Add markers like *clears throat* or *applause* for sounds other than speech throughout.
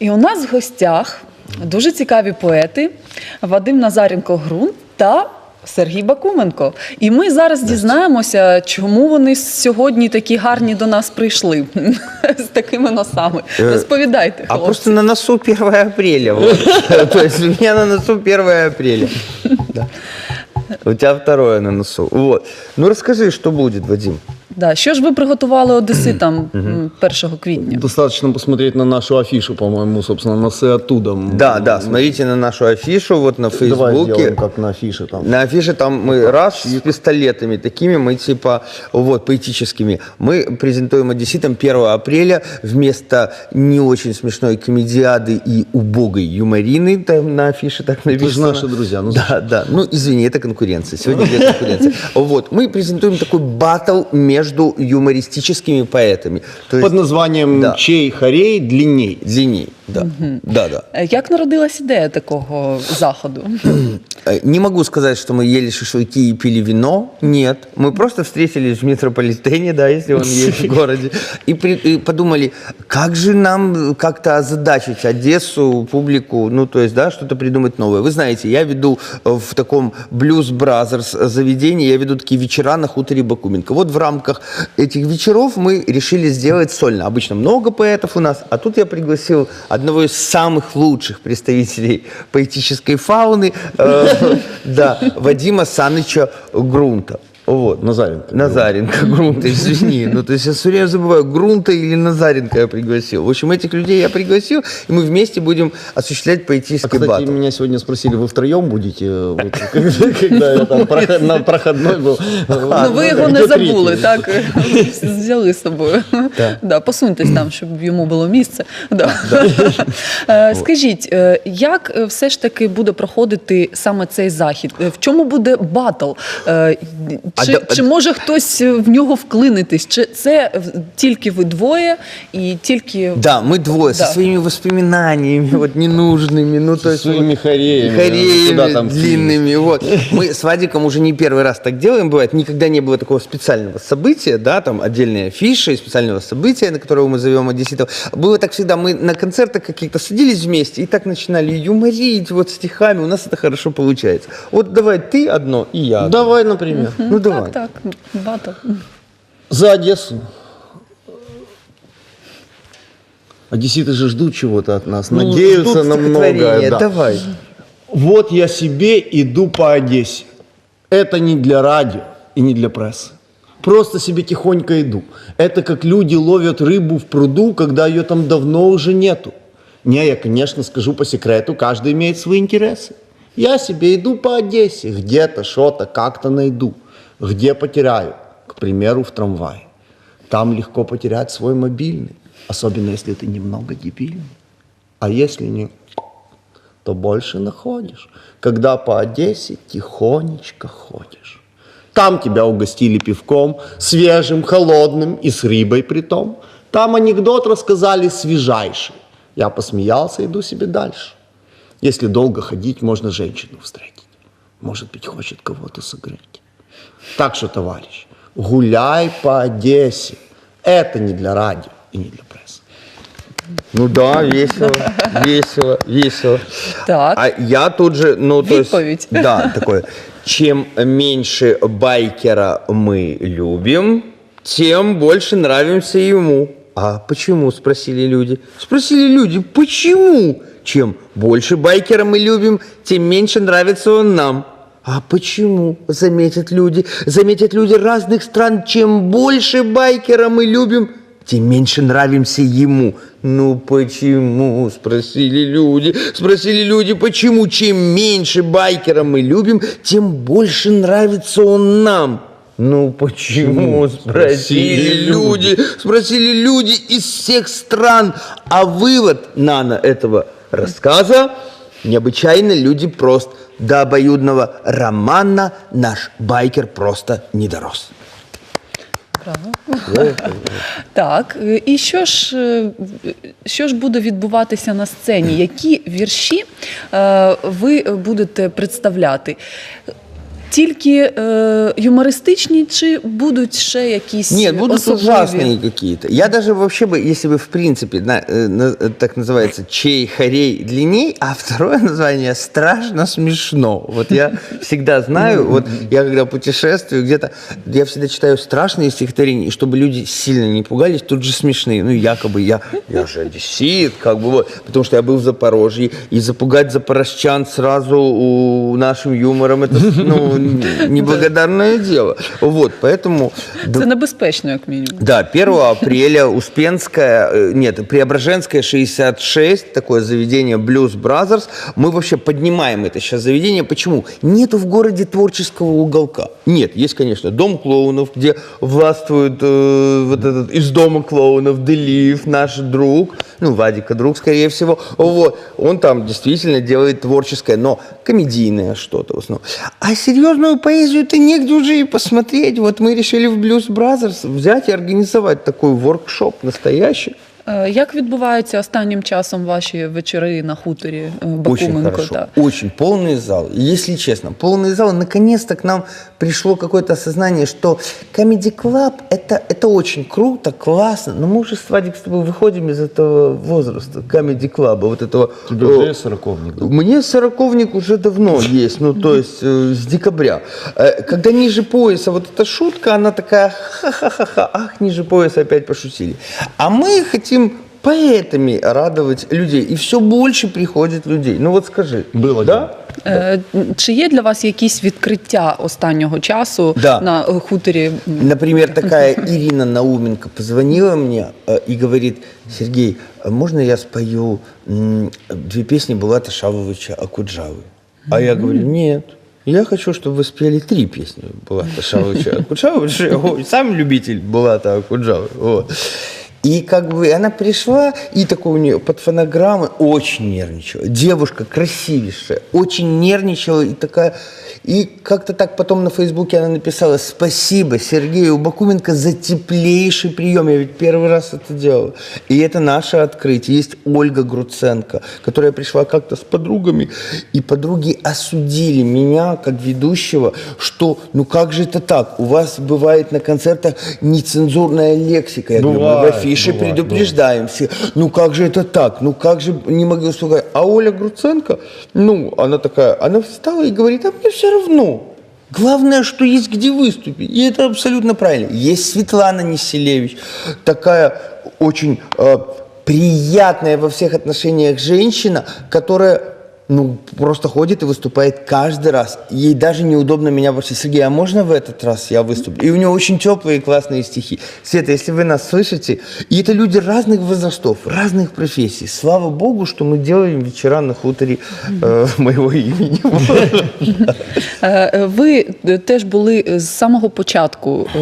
І у нас в гостях дуже цікаві поети Вадим Назаренко Грун та Сергій Бакуменко. І ми зараз дізнаємося, чому вони сьогодні такі гарні до нас прийшли *laughs* з такими носами. Е, Розповідайте, А хлопці. просто на носу 1 апреля. *laughs* У меня на носу 1 апреля. *laughs* У тебя второе на носу. Вот. Ну расскажи, что будет, Вадим. Да. Що ж ви приготували одеситам м, 1 квітня? Достаточно посмотреть на нашу афишу, по-моему, собственно, носы оттуда. Да, да, смотрите на нашу афишу, вот на Давай Фейсбуке. сделаем, как на афише там. На афише там мы раз с пистолетами такими, мы типа, вот, поэтическими. Мы презентуем одесситам 1 апреля вместо не очень смешной комедиады и убогой юморины, там на афише так написано. наши друзья, ну да, да. Ну, извини, это конкуренция. Сегодня *laughs* идет конкуренция. Вот, мы презентуем такой батл между юмористическими поэтами. То есть Под названием Да. «Чей хорей длинней». длинней. Да, да, да. Е, Як народилась ідея такого заходу? Не могу сказать, что мы ели шашлыки и пили вино. Нет. Мы просто встретились в метрополитене, да, если он есть в *laughs* городе, и, при- и подумали, как же нам как-то озадачить Одессу, публику, ну, то есть, да, что-то придумать новое. Вы знаете, я веду э, в таком Blues Brothers заведении, я веду такие вечера на хуторе Бакуменко. Вот в рамках этих вечеров мы решили сделать сольно. Обычно много поэтов у нас, а тут я пригласил одного из самых лучших представителей поэтической фауны, э, *laughs* да, Вадима Саныча Грунта. Вот. Назаренко. Назаренко, Грунта, извини. Ну, то есть я все время забываю, Грунта или Назаренко я пригласил. В общем, этих людей я пригласил, и мы вместе будем осуществлять А, поэтический кстати, батл. меня сегодня спросили, вы втроем будете, э, вот, *laughs* когда я там проход- на проходной был? Ну, ви його не Где забули, третий? так? Взяли з собою. Да, посуньтесь там, щоб йому було місце. Да. Е, Скажіть, е, як е, все ж таки буде проходити саме цей захід? Е, В чому буде батл? Е, А Чи, да- чи може хтось е, в нього вклинитись? Чи це е, тільки ви двоє і тільки Да, мы двое Да. со своими воспоминаниями, вот ненужными, ну то есть своими вот, хореями, хореями куда там длинными, вот. Мы с Вадиком уже не первый раз так делаем, бывает. Никогда не было такого специального события, да, там отдельные афиши, специального события, на которого мы зовем одесситов. Было так всегда, мы на концертах каких-то садились вместе и так начинали юморить вот стихами, у нас это хорошо получается. Вот давай ты одно и я. одно. Давай, например. Ну давай. так, так, батл. За Одессу. Одесситы же ждут чего-то от нас, Ну, надеются на многое. да. Давай. Вот я себе иду по Одессе. Это не для радио и не для прессы. Просто себе тихонько иду. Это как люди ловят рыбу в пруду, когда ее там давно уже нету. Не, я, конечно, скажу по секрету, каждый имеет свои интересы. Я себе иду по Одессе, где-то, что-то, как-то найду. Где потеряю? К примеру, в трамвае. Там легко потерять свой мобильный, особенно если ты немного дебильный. А если не, то больше находишь, когда по Одессе тихонечко ходишь. Там тебя угостили пивком, свежим, холодным и с рыбой притом. Там анекдот рассказали свежайший. Я посмеялся, иду себе дальше. Если долго ходить, можно женщину встретить. Может быть, хочет кого-то согреть. Так что, товарищ, гуляй по Одессе. Это не для радио и не для прессы. Ну да, весело, весело, весело. Так. А я тут же, ну то есть, Відповідь. да, такое. Чем меньше байкера мы любим, тем больше нравимся ему. А почему, спросили люди. Спросили люди, почему? Чем больше байкера мы любим, тем меньше нравится он нам. А почему? Заметят люди. Заметят люди разных стран. Чем больше байкера мы любим, тем меньше нравимся ему. Ну почему? Спросили люди. Спросили люди, почему? Чем меньше байкера мы любим, тем больше нравится он нам. Ну почему? Спросили люди. Спросили люди из всех стран. А вывод Нана этого рассказа необычайно люди прост. До обоюдного романа наш байкер просто не дорос. *laughs* Так, е, і що ж, е, що ж буде відбуватися на сцені? Які вірші е, ви будете представляти? тільки е, юмористичні, чи будуть ще якісь Нет, будут особливі? ужасные какие-то. Я даже вообще бы, если бы в принципе, на- э, на- э, так называется, чей хорей длинней, а второе название страшно смешно. Вот я всегда знаю, вот я когда путешествую где-то, я всегда читаю страшные стихотворения, и чтобы люди сильно не пугались, тут же смешные. Ну, якобы я, я же одессит, как бы вот, потому что я был в Запорожье, и запугать запорожчан сразу у нашим юмором, это, ну, неблагодарное дело. Вот, поэтому... Це небезпечно, як мінімум. Да, 1 апреля Успенская, э, нет, Преображенская 66, такое заведение Blues Brothers. Мы вообще поднимаем это сейчас заведение. Почему? Нету в городе творческого уголка. Нет, есть, конечно, дом клоунов, где властвует э, вот этот из дома клоунов Делив, наш друг, ну, Вадика друг, скорее всего. Вот, он там действительно делает творческое, но комедийное что-то в основном. А серьезную поэзию-то негде уже и посмотреть. Вот мы решили в Blues Brothers взять и организовать такой воркшоп настоящий. Е, Як відбуваються останнім часом ваші вечори на хуторі е, Очень Бакуменко? хорошо, та? очень полный зал. И Если честно, полный зал. Наконец-то к нам пришло какое-то осознание, что Comedy Club это, это очень круто, классно. Но мы уже с Вадик с тобой выходим из этого возраста Comedy Club, вот этого. Тебе э, уже сороковник. да? Мне сороковник уже давно есть, ну то есть э, с декабря. Э, Когда ниже пояса вот эта шутка, она такая ха-ха-ха-ха, ах, ниже пояса опять пошутили. А мы хотим поэтами радовать людей, и все больше приходит людей. Ну вот скажи. Было да? Е, Чи є для вас якісь відкриття останнього часу Да. на е, хуторі? Например, такая Ирина Науменко позвонила мне э, и говорит, Сергей, а можно я спою м, две песни Булата Шавовича Акуджавы? А я говорю, нет. Я хочу, чтобы вы спели три песни Булата Шавовича Акуджавы, потому что я ой, сам любитель Булата Акуджавы. Вот. И как бы она пришла, и такой у нее под фонограммы очень нервничала. Девушка красивейшая, очень нервничала и такая... И как-то так потом на Фейсбуке она написала «Спасибо Сергею Бакуменко за теплейший прием». Я ведь первый раз это делала. И это наше открытие. Есть Ольга Груценко, которая пришла как-то с подругами, и подруги осудили меня как ведущего, что ну как же это так? У вас бывает на концертах нецензурная лексика. Я говорю, мы в Бывает, афише бывает, предупреждаем все. Ну как же это так? Ну как же не могу услугать? А Оля Груценко, ну она такая, она встала и говорит, а мне все равно. Главное, что есть где выступить. И это абсолютно правильно. Есть Светлана Неселевич, такая очень э, приятная во всех отношениях женщина, которая ну, просто ходит и выступает каждый раз. Ей даже неудобно меня просить, Сергей, а можно в этот раз я выступлю? И у нее очень теплые и классные стихи. Света, если вы нас слышите, и это люди разных возрастов, разных профессий. Слава Богу, что мы делаем вечера на хуторе э, моего имени. *laughs* Е, е, Ви е, теж були з самого початку е,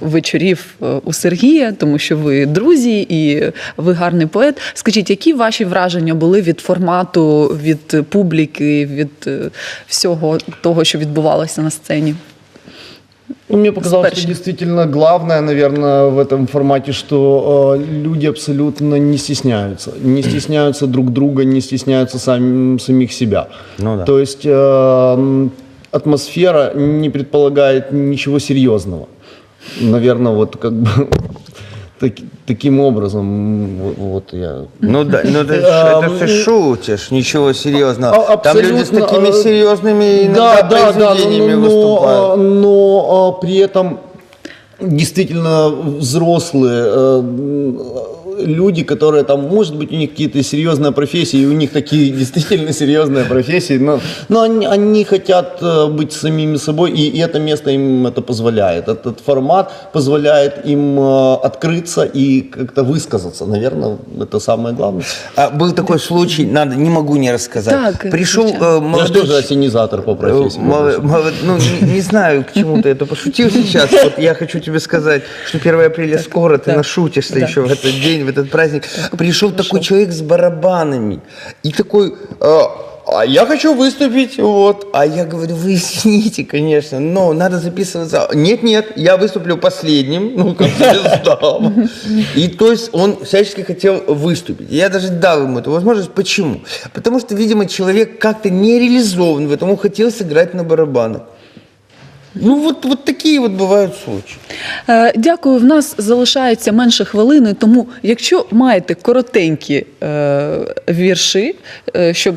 вечорів е, у Сергія, тому що ви друзі і ви гарний поет. Скажіть, які ваші враження були від формату, від публіки, від е, всього того, що відбувалося на сцені? Ну, мне показалось, Спершу. что действительно главное, наверное, в этом формате, что э, люди абсолютно не стесняются. Не стесняются *clears throat* друг друга, не стесняются сами, самих себя. Ну да. То есть э, м, атмосфера не предполагает ничего серьезного. Наверное, вот как бы *laughs* таки- таким образом, вот, вот я Ну да, ну это, А, это все м, шутишь, ничего серьезного. А- Там люди с такими э, серьезными иногда да, произведениями но, выступают. но а, при этом действительно взрослые э, люди, которые там, может быть, у них какие-то серьезные профессии, и у них такие *laughs* действительно серьезные профессии, но, но они, они хотят э, быть самими собой, и, и это место им это позволяет. Этот формат позволяет им э, открыться и как-то высказаться. Наверное, это самое главное. А был такой случай, надо, не могу не рассказать. Так, Пришел э, Я же молодой тоже осенизатор по профессии. Э, мало- мало- ну, не, не знаю, к чему ты это пошутил сейчас. Вот я хочу тебе сказать, что 1 апреля скоро, ты нашутишься Да. еще в этот день, в этот праздник. Пришел такой человек с барабанами и такой... э, а я хочу выступить, вот. А я говорю, вы извините, конечно, но надо записываться. Нет, нет, я выступлю последним, ну, как звезда. И то есть он всячески хотел выступить. Я даже дал ему эту возможность. Почему? Потому что, видимо, человек как-то не реализован в этом, он хотел сыграть на барабанах. Ну вот, вот такие вот бывают случаи. Е, Дякую. В нас залишається менше хвилини, тому якщо маєте коротенькі е, вірші, е, щоб,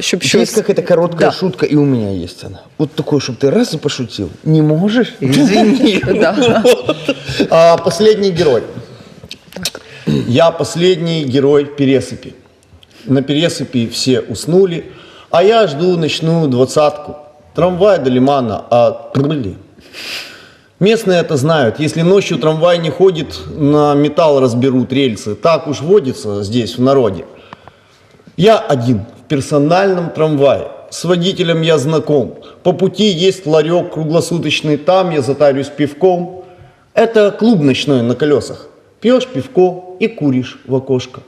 щоб Есть щось. какая-то короткая Да. шутка, и у меня есть она. Вот такой, чтобы ты раз и пошутил. Не можешь? Извини. *laughs* Да. А, последний герой. Я последний герой пересыпи. На пересыпи все уснули, а я жду ночную двадцатку. Трамвай до лимана, а трли. Местные это знают. Если ночью трамвай не ходит, на металл разберут рельсы. Так уж водится здесь, в народе. Я один в персональном трамвае. С водителем я знаком. По пути есть ларек круглосуточный, там я затарюсь пивком. Это клуб ночной на колесах. Пьешь пивко и куришь в окошко.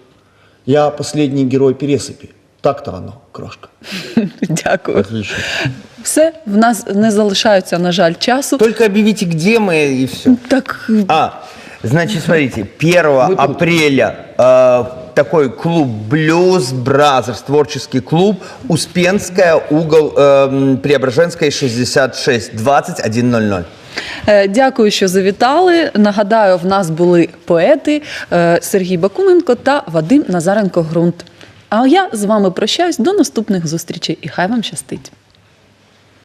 Я последний герой пересыпи. Так-то оно, крошка. *laughs* Дякую. Отлично. Все, в нас не залишається, на жаль, часу. Только объявите, где мы, и все. Так, А, значит, смотрите, 1 апреля э, такой клуб Блюз Бразерс, творческий клуб, Успенская, угол эм, Преображенская, 66, 21.00. Е, Дякую, що завітали. Нагадаю, в нас були поети е, Сергій Бакуменко та Вадим Назаренко Грунт. А я з вами прощаюсь до наступних зустрічей і хай вам щастить.